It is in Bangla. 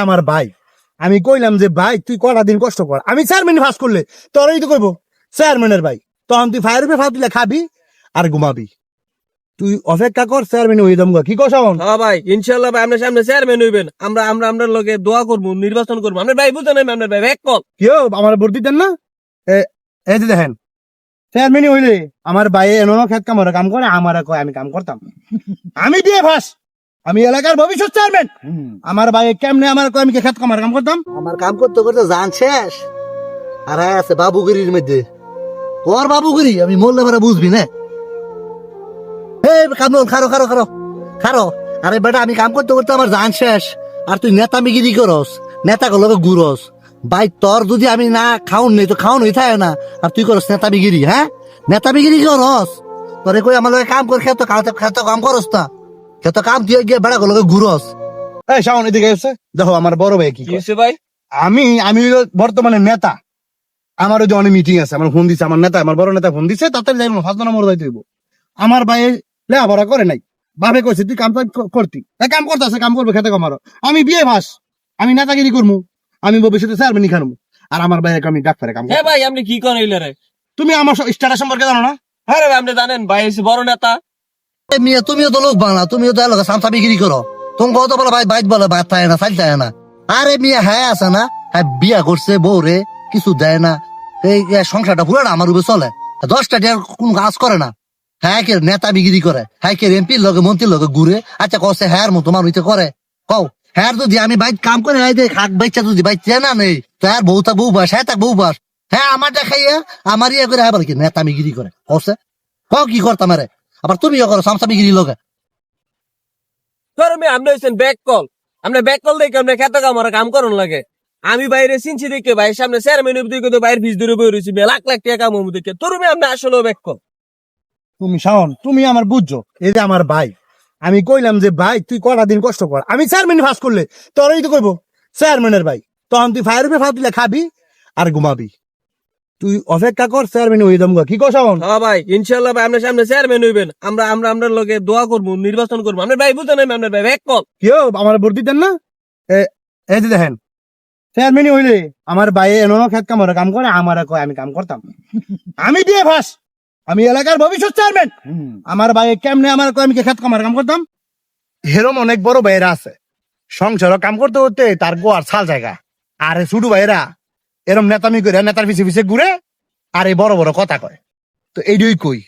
আমার ভাই। আমি কইলাম যে ভাই তুই কটা দিন কষ্ট কর? আমি চেয়ারম্যান ফাঁস করলে তোরই তো করব চেয়ারম্যানের ভাই। তখন তুই ফায়ার উপরে ফাঁস দিলে খাবি আর ঘুমাবি। তুই অপেক্ষা কর চেয়ারম্যান হয়ে যাব কি কস? হ্যাঁ ভাই ইনশাল্লাহ ভাই আপনার সামনে চেয়ারম্যান হইবেন। আমরা আমরা আমরা লোকে দোয়া করব নির্বাচন করব। আপনার ভাই বুঝতে নাই আপনার ভাই এক কল। কেউ আমার ভোট দিতেন না? এ এই যে দেখেন চেয়ারম্যানই হইলে আমার ভাই এনো খেত কামড়ে কাম করে আমার কয় আমি কাম করতাম। আমি দিয়ে ফাঁস। আমি এলাকার ভবিষ্যৎ চেয়ারম্যান। আমার ভাই কেমনে আমার আমি খেত কামার কাম করতাম? আমার কাম করতে করতে জান শেষ। আর হ্যাঁ আছে বাবুগিরির মধ্যে। ওর বাবুগিরি আমি মরলে পরে বুঝবি না। এই কামরুল খারো খারো খারো খারো। আরে বেটা আমি কাম করতে করতে আমার জান শেষ। আর তুই নেতামিগিরি করস নেতা গুলোকে ঘুরস। ভাই তোর যদি আমি না খাউন নেই তো খাউন হই থাকে না। আর তুই করস নেতামিগিরি হ্যাঁ? নেতামিগিরি করস। তোরে কই আমার লগে কাম কর খেত খেত কাম করস না। খেত কাম দিয়ে গিয়ে বেড়া গুলোকে ঘুরস এই শাওন এদিকে এসে দেখো আমার বড় ভাই কি কয়। ভাই? আমি আমি হইল বর্তমানে নেতা। আমার ওই যে অনেক মিটিং আছে আমার ফোন দিছে আমার নেতা আমার বড় নেতা ফোন দিছে তাতে যাইব ফার্স্ট নম্বর যাইতে হইব। আমার ভাই লেখাপড়া করে নাই। ভাবে কইছে তুই কাম কর- করতি। এ কাম করতেছে কাম করবে খেতে কমারো আমি বিয়ে ভাস আমি নেতাগিরি করব আমি ভবিষ্যতে চেয়ারম্যানই খানবো আর আমার ভাই আমি ডাক্তারে কাম। হ্যাঁ ভাই আপনি কি করেন রে? তুমি আমার স্টার সম্পর্কে জানো না? হ্যাঁ রে ভাই, আপনি জানেন ভাই বড় নেতা। মিয়া, তুমিও তো লোক বাংলা তুমিও তো এলাকা সামসা বিক্রি করো। তুমি কত বলে ভাই, বাইত বলে ভাত থাকে না, চাল থাকে না। আরে মিয়া হ্যাঁ আছে না? হ্যাঁ বিয়া করছে, বউ রে, কিছু দেয় না। এই সংসারটা পুরো আমার উপরে চলে। দশটা টিয়ার কোন কাজ করে না। হ্যাঁ কে নেতা বিক্রি করে হ্যাঁ কে এমপির লগে, মন্ত্রীর লগে ঘুরে আচ্ছা কসে হ্যাঁ মতো মানুষ করে। কও হ্যাঁ যদি আমি বাইক কাম করে দে খাক বাচ্চা যদি বাইক চেনা নেই, তো হ্যাঁ বউ তা বউ বাস হ্যাঁ তা বউ বাস। হ্যাঁ আমার দেখাইয়া, আমার ইয়ে করে হ্যাঁ বলে কি নেতা বিক্রি করে কসে কও কি করতাম আরে? আবার তুমিও করো সামসা বিক্রি লগে ধরো আমি আপনি হইছেন ব্যাক কল আপনি ব্যাক কল দেখে আপনি খেতে আমার কাম করুন লাগে। আমি বাইরে চিনছি দেখে ভাই সামনে চেয়ারম্যান দেখে বাইরে ভিজ ধরে বই রয়েছি লাখ লাখ টাকা কাম দেখে। তোর আপনি আসলে ব্যাক কল তুমি শাওন তুমি আমার বুঝছ এই যে আমার ভাই। আমি কইলাম যে ভাই তুই কটা দিন কষ্ট কর? আমি চেয়ারম্যান ফাঁস করলে তোরই তো করব চেয়ারম্যানের ভাই। তখন তুই ফায়ার উপরে ফাঁস দিলে খাবি আর ঘুমাবি। তুই অপেক্ষা কর চেয়ারম্যান হয়ে যাব কি কস? হ্যাঁ ভাই ইনশাল্লাহ ভাই আপনার সামনে চেয়ারম্যান হইবেন। আমরা আমরা আমরা লোকে দোয়া করব নির্বাচন করব। আপনার ভাই বুঝতে নাই আপনার ভাই ব্যাক কল। কেউ আমার ভোট দিতেন না? এ এই যে দেখেন চেয়ারম্যানই হইলে আমার ভাই এনো খেত কামড়ে কাম করে আমার কয় আমি কাম করতাম। আমি দিয়ে ফাঁস। আমি এলাকার ভবিষ্যৎ চেয়ারম্যান আমার ভাই কেমনে আমার কয় আমি খেত কামার কাম করতাম? হেরম অনেক বড় ভাইয়েরা আছে। সংসার কাম করতে করতে তার গোয়ার ছাল জায়গা। আরে ছোট ভাইয়েরা এরম নেতামি করে, নেতার পিছিয়ে পিছিয়ে ঘুরে আর এই বড় বড় কথা কয়। তো এইটাই কই?